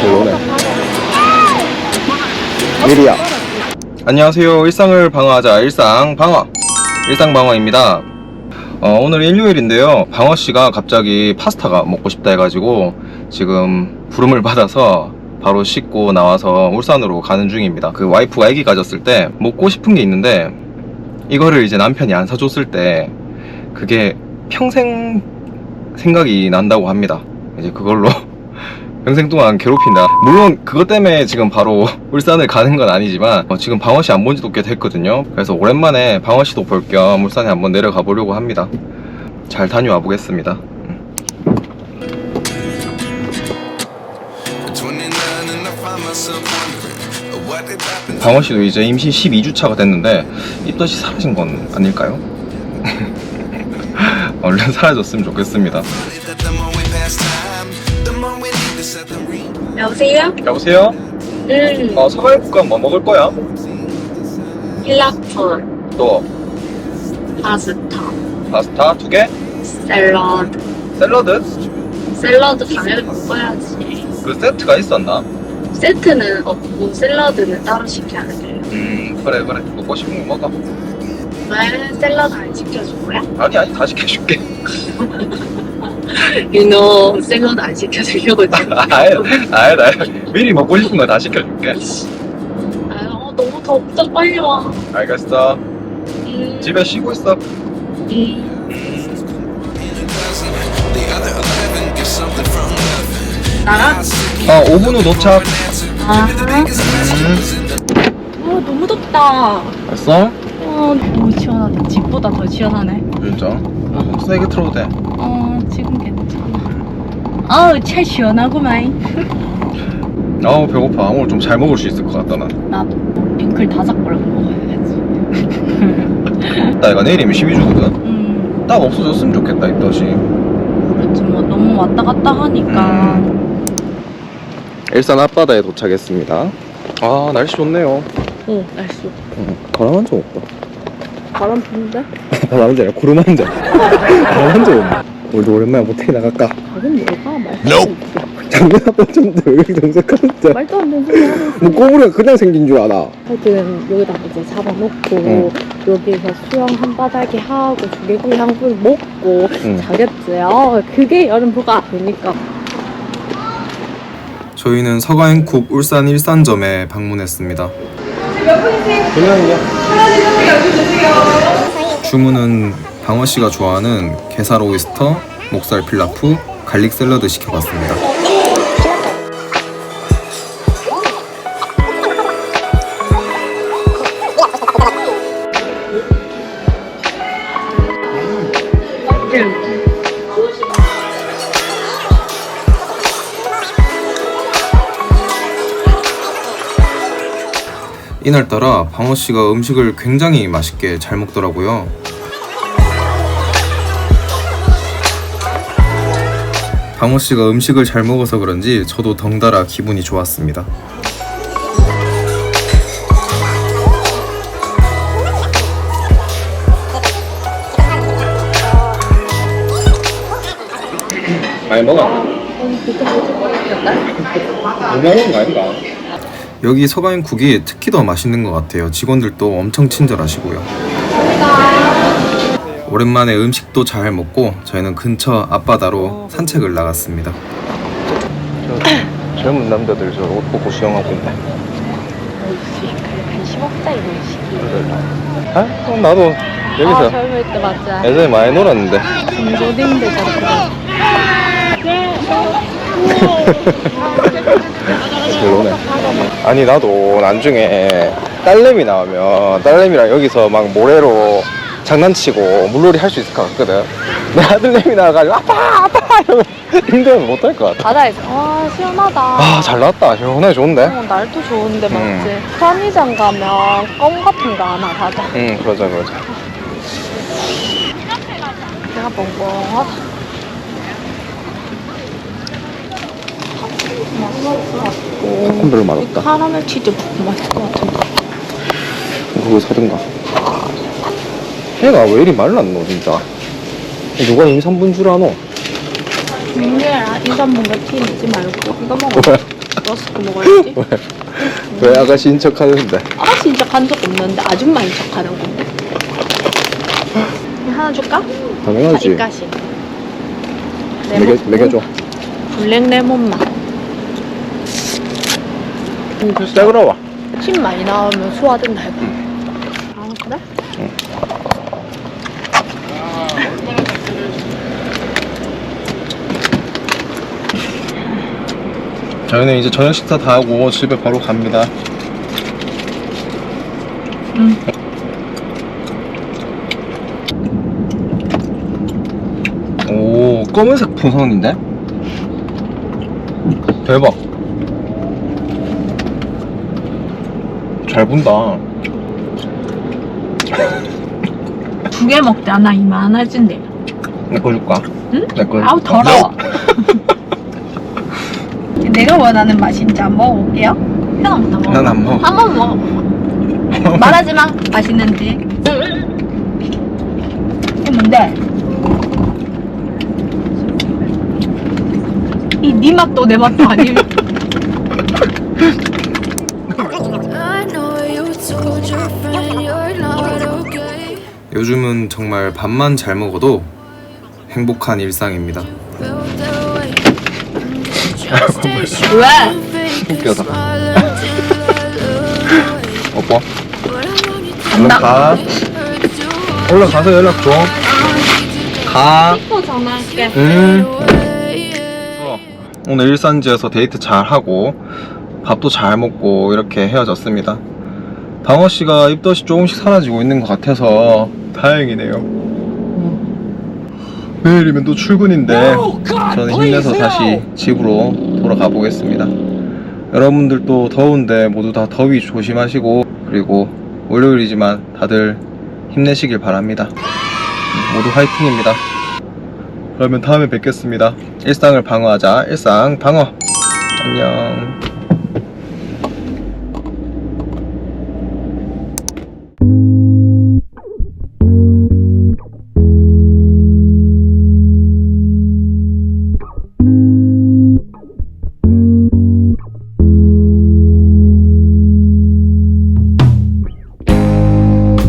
별로네. 미리야. 안녕하세요. 일상을 방어하자. 일상 방어. 일상 방어입니다. 어, 오늘 일요일인데요. 방어 씨가 갑자기 파스타가 먹고 싶다 해가지고 지금 부름을 받아서 바로 씻고 나와서 울산으로 가는 중입니다. 그 와이프가 아기 가졌을 때 먹고 싶은 게 있는데 이거를 이제 남편이 안 사줬을 때 그게 평생 생각이 난다고 합니다. 이제 그걸로 평생 동안 괴롭힌다. 물론 그것 때문에 지금 바로 울산을 가는 건 아니지만 어, 지금 방어 씨 안 본 지도 꽤 됐거든요. 그래서 오랜만에 방어 씨도 볼 겸 울산에 한번 내려가 보려고 합니다. 잘 다녀와 보겠습니다. Wondering what did happen. 방어 씨도 이제 임신 12주 차가 됐는데 입덧이 사라진 건 아닐까요? 얼른 사라졌으면 좋겠습니다. 여보세요? 여보세요? 음, 어, 사과국밥 뭐 먹을 거야? 필라프, 또 파스타, 파스타 두 개? 샐러드. 샐러드? 샐러드 당연히 먹어야지. 그 세트가 있었나? 세트는 없고 샐러드는 따로 시켜야 돼요. 음 그래 그래 먹고 싶은 거 먹어 왜 샐러드 안 시켜줄 거야? 아니 아니 다 시켜줄게 유노 샐러드 안 시켜주려고 했잖아. 아예 아예 나 미리 먹고 싶은 거 다 시켜줄게 아, 어, 너무 덥다. 빨리 와. 알겠어 음, 집에 쉬고 있어 음. The other 11 get something from nothing. 나랑? 어 5분 후 도착 아, 음 어, 너무 덥다. 됐어? 어, 너무 시원하다. 집보다 더 시원하네. 진짜 어, 세게 틀어도 돼 어, 지금 괜찮아. 아우, 차 시원하구만. 아우 배고파 오늘 좀 잘 먹을 수 있을 것 같다 나 나도 링클 다섯 걸 먹어야지. 나 이거 내일이면 12주거든 음, 딱 없어졌으면 좋겠다 입덧이 그렇지 뭐 너무 왔다 갔다 하니까. 일산 앞바다에 도착했습니다 아 날씨 좋네요 오, 날씨. 응, 바람 한 점 없다 바람 부는데? 바람 한 점이야 구름 한 점. 바람 한 점. 우리도 오랜만에 모텔 나갈까? 다른 뭐가 말도 좀더 왜 이렇게 정색하는데? 말도 안 되는 소리 하고 있어. 뭐 꼬부리가 그냥 생긴 줄 알아. 하여튼 여기다 이제 잡아놓고 응. 여기서 수영 한 바닥에 하고 조개구이 한 그릇 먹고 응. 자겠지요. 그게 여름부가 아니니까. 저희는 서가행쿡 울산 일산점에 방문했습니다. 주문은 방어 씨가 좋아하는 게살 오이스터, 목살 필라프, 갈릭 샐러드 시켜봤습니다. 이날따라 방어 씨가 음식을 굉장히 맛있게 잘 먹더라고요. 방어 씨가 음식을 잘 먹어서 그런지 저도 덩달아 기분이 좋았습니다. 많이 먹어. 못 먹는 거 아닌가? 여기 서가인국이 특히 더 맛있는 것 같아요. 직원들도 엄청 친절하시고요. 오랜만에 음식도 잘 먹고 저희는 근처 앞바다로 산책을 나갔습니다. 젊은 남자들 저 옷 벗고 수영하고 있네. 관심 없다 이런 식이. 아? 그럼 나도 아, 여기서 젊을 때 맞아. 예전에 많이 놀았는데. 중고딩들 저렇게. 별로네. 아니 나도 나중에 딸내미 나오면 딸내미랑 여기서 막 모래로 장난치고 물놀이 할 수 있을 것 같거든. 내 아들내미 나와가지고 아빠 아빠 이러면 힘들면 못할 것 같아. 바다에서 와 시원하다. 아 잘 나왔다. 시원해 좋은데. 어, 날도 좋은데 맞지? 음. 편의점 가면 껌 같은 거 하나 사자. 응 그러자 그러자. 내가 것 같고. 팝콘 별로 이 맛없다. 카라멜 치즈 맛있을 것 같은데. 그거 사든가. 해가 왜 이리 말랐노 진짜 누가 임산분 줄 아노? 민규야 인삼분가 티 내지 말고 이거 먹어 왜? 러스크 먹어야지 왜 아가씨 인 척 하는데 아 진짜 간적 없는데 아줌마인 척 하는 건데 하나 줄까? 당연하지 이까시 먹여, 먹여줘 블랙 레몬 맛. 떼그러워 침 많이 나오면 소화된다 해봐. 아 그래? 저희는 이제 저녁 식사 다 하고 집에 바로 갑니다 응. 오 검은색 풍선인데? 대박 잘 본다 두개 하나 이만하진데. 내 거 줄까? 응? 내 거 아우 더러워. 내가 원하는 맛인지 안 먹어볼게요. 하나부터 먹어. 난안 먹어 한 번 먹어. 말하지 마. 맛있는지. 이게 뭔데? 이 네 맛도 내 맛도. I 요즘은 정말 밥만 잘 먹어도 행복한 일상입니다 왜? 웃겨서. 오빠 얼른 가 얼른 가서 연락 줘 가. 또 전화할게. 음. away. yeah. 오늘 일산지에서 데이트 잘 하고 밥도 잘 먹고 이렇게 헤어졌습니다. 방어 씨가 입덧이 조금씩 사라지고 있는 것 같아서 다행이네요. 내일이면 또 출근인데 저는 힘내서 다시 집으로 돌아가 보겠습니다. 여러분들도 더운데 모두 다 더위 조심하시고 그리고 월요일이지만 다들 힘내시길 바랍니다. 모두 화이팅입니다. 그러면 다음에 뵙겠습니다. 일상을 방어하자. 일상 방어. 안녕.